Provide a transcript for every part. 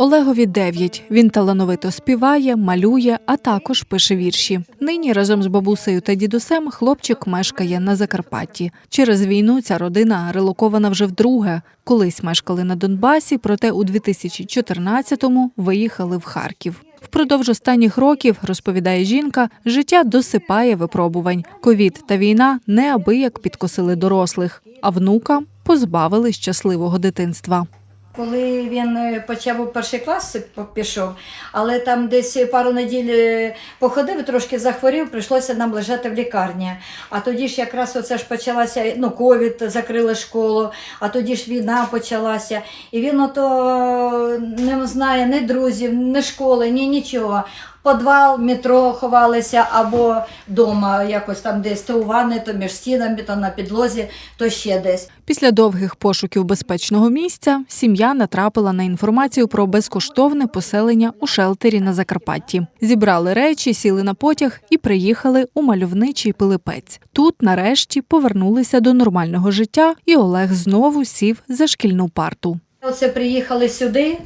Олегові 9. Він талановито співає, малює, а також пише вірші. Нині разом з бабусею та дідусем хлопчик мешкає на Закарпатті. Через війну ця родина релокована вже вдруге. Колись мешкали на Донбасі, проте у 2014-му виїхали в Харків. Впродовж останніх років, розповідає жінка, життя досипає випробувань. Ковід та війна неабияк підкосили дорослих, а внука позбавили щасливого дитинства. Коли він е, почав у перший клас пішов, але там десь пару неділь е, походив, трошки захворів, прийшлося нам лежати в лікарні. А тоді ж якраз оце ж почалася, ну, ковід, закрили школу, а тоді ж війна почалася. І він ото не знає ні друзів, ні школи, ні нічого. Подвал, метро ховалися або вдома, якось там десь то у ванни, то між стінами, то на підлозі, то ще десь. Після довгих пошуків безпечного місця сім'я натрапила на інформацію про безкоштовне поселення у шелтері на Закарпатті. Зібрали речі, сіли на потяг і приїхали у мальовничий Пилипець. Тут, нарешті, повернулися до нормального життя, і Олег знову сів за шкільну парту. Оце приїхали сюди.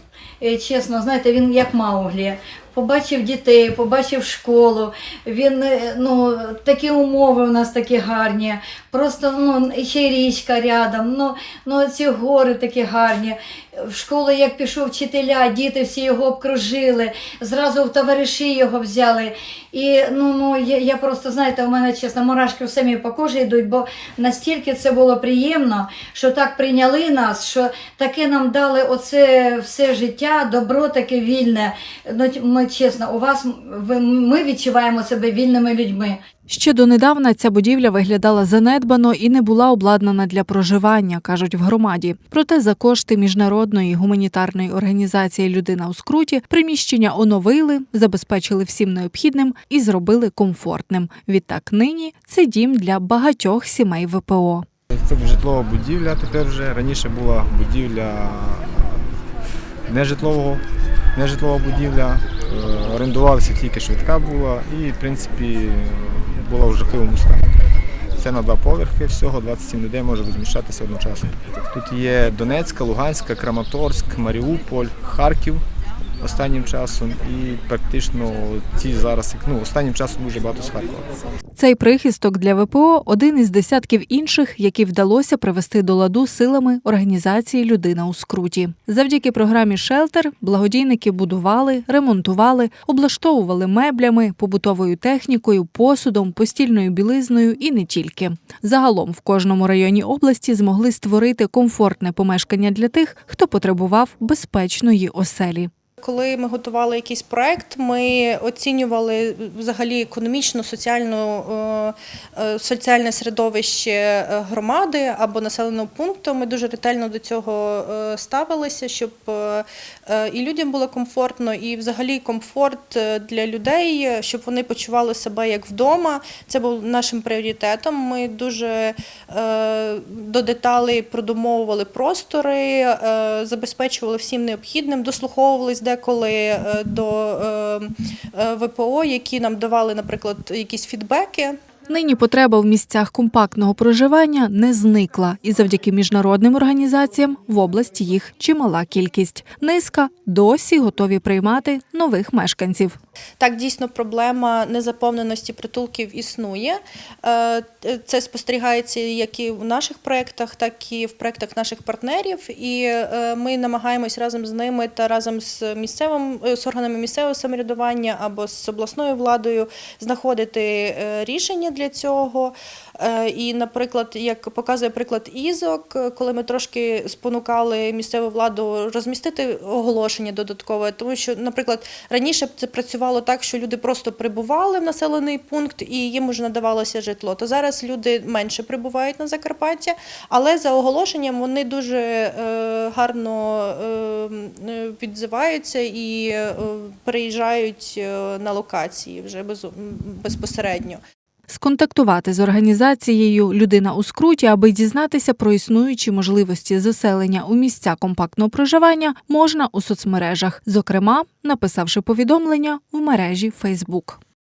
е, Чесно, знаєте, він як Мауглі. Побачив дітей, побачив школу. Він е, ну такі умови у нас такі гарні. Просто ну ще річка рядом. Ну, ну ці гори такі гарні. В школу, як пішов вчителя, діти всі його обкружили, зразу в товариші його взяли. І ну, ну я, я просто знаєте, у мене чесно, мурашки самі по кожі йдуть, бо настільки це було приємно, що так прийняли нас, що таке нам дали оце все життя, добро таке вільне. Ну, ми чесно, у вас ви, ми відчуваємо себе вільними людьми. Ще донедавна ця будівля виглядала занедбано і не була обладнана для проживання, кажуть в громаді. Проте за кошти міжнародної гуманітарної організації Людина у скруті приміщення оновили, забезпечили всім необхідним і зробили комфортним. Відтак нині це дім для багатьох сімей ВПО. Це житлова будівля тепер вже. Раніше була будівля нежитлового, нежитлова будівля. Е, Орендувалася тільки швидка була і, в принципі, була в жахливому стані. Це на два поверхи всього, 27 людей може розміщатися одночасно. Тут є Донецька, Луганська, Краматорськ, Маріуполь, Харків останнім часом і практично ці зараз, ну, останнім часом дуже багато з Харкова. Цей прихисток для ВПО один із десятків інших, які вдалося привести до ладу силами організації Людина у скруті. Завдяки програмі Шелтер благодійники будували, ремонтували, облаштовували меблями, побутовою технікою, посудом, постільною білизною і не тільки. Загалом в кожному районі області змогли створити комфортне помешкання для тих, хто потребував безпечної оселі. Коли ми готували якийсь проект, ми оцінювали взагалі економічно, соціальну, е, е, соціальне середовище е, громади або населеного пункту. Ми дуже ретельно до цього ставилися, щоб і людям було комфортно, і взагалі комфорт для людей, щоб вони почували себе як вдома. Це був нашим пріоритетом. Ми дуже до деталей продумовували простори, забезпечували всім необхідним, дослуховувались деколи е, до е, е, ВПО, які нам давали, наприклад, якісь фідбеки. Нині потреба в місцях компактного проживання не зникла, і завдяки міжнародним організаціям в області їх чимала кількість. Низка досі готові приймати нових мешканців. Так, дійсно, проблема незаповненості притулків існує. Е, Це спостерігається як і в наших проєктах, так і в проєктах наших партнерів. І е, ми намагаємось разом з ними та разом з місцевим е, з органами місцевого самоврядування або з обласною владою знаходити рішення для цього. Е, І, наприклад, як показує приклад ізок, е, коли ми трошки спонукали місцеву владу розмістити оголошення додаткове, тому що, наприклад, раніше це працювало так, що люди просто прибували в населений пункт і їм вже надавалося житло. То зараз люди менше прибувають на Закарпаття, але за оголошенням вони дуже е, гарно відзиваються і переїжджають е, на локації вже без, безпосередньо. Сконтактувати з організацією Людина у скруті, аби дізнатися про існуючі можливості заселення у місця компактного проживання, можна у соцмережах, зокрема, написавши повідомлення в мережі Facebook.